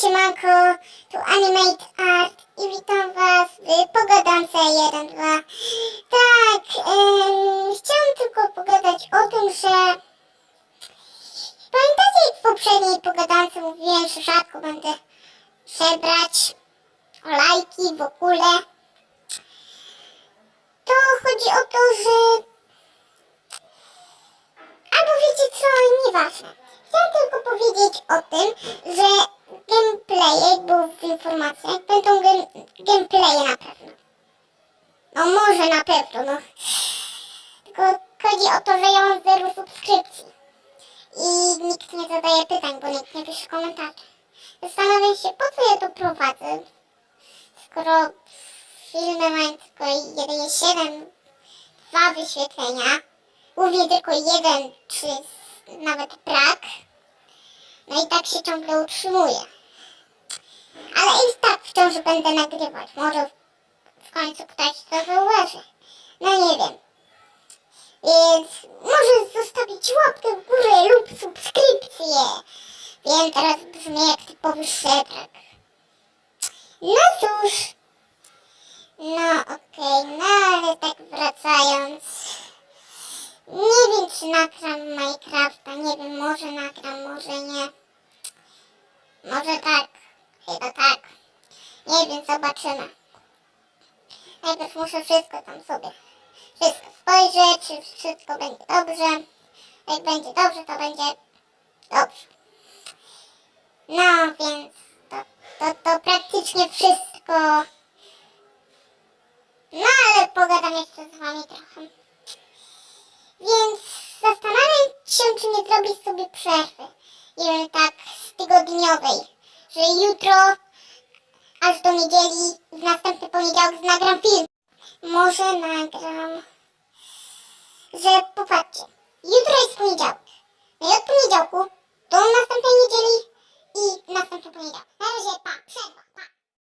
siemanko, tu Animate Art i witam was w Pogadance 1.2. Tak, em, chciałam tylko pogadać o tym, że pamiętacie jak w poprzedniej pogadance mówiłem, że rzadko będę żebrać o lajki w ogóle. To chodzi o to, że Albo wiecie co, nieważne. Chciałam tylko powiedzieć o tym, że gameplaye, było w informacjach, będą game, gameplaye na pewno. No może na pewno, no. Tylko chodzi o to, że ja mam zero subskrypcji. I nikt nie zadaje pytań, bo nikt nie pisze komentarzy. Zastanawiam się, po co ja to prowadzę, skoro filmy mają tylko jedynie 7, dwa wyświetlenia mówię tylko jeden, czy nawet brak. No i tak się ciągle utrzymuję. Ale i tak wciąż będę nagrywać. Może w końcu ktoś to zauważy. No nie wiem. Więc może zostawić łapkę w górę lub subskrypcję. Wiem, teraz brzmi jak typowy szedrak. No cóż. No okej, no ale tak wracając. Nie wiem, czy nagram Minecrafta, nie wiem, może nagram, może nie. Może tak, chyba tak. Wiem, zobaczymy. Najpierw muszę wszystko tam sobie, wszystko spojrzeć, czy wszystko będzie dobrze. Jak będzie dobrze, to będzie dobrze. No, więc to, to, to praktycznie wszystko. No, ale pogadam jeszcze z wami trochę. Więc zastanawiam się, czy nie zrobić sobie przerwy. Wiem, tak z tygodniowej. Że jutro, aż do niedzieli, w następny poniedziałek nagram film. Może nagram, że popatrzcie.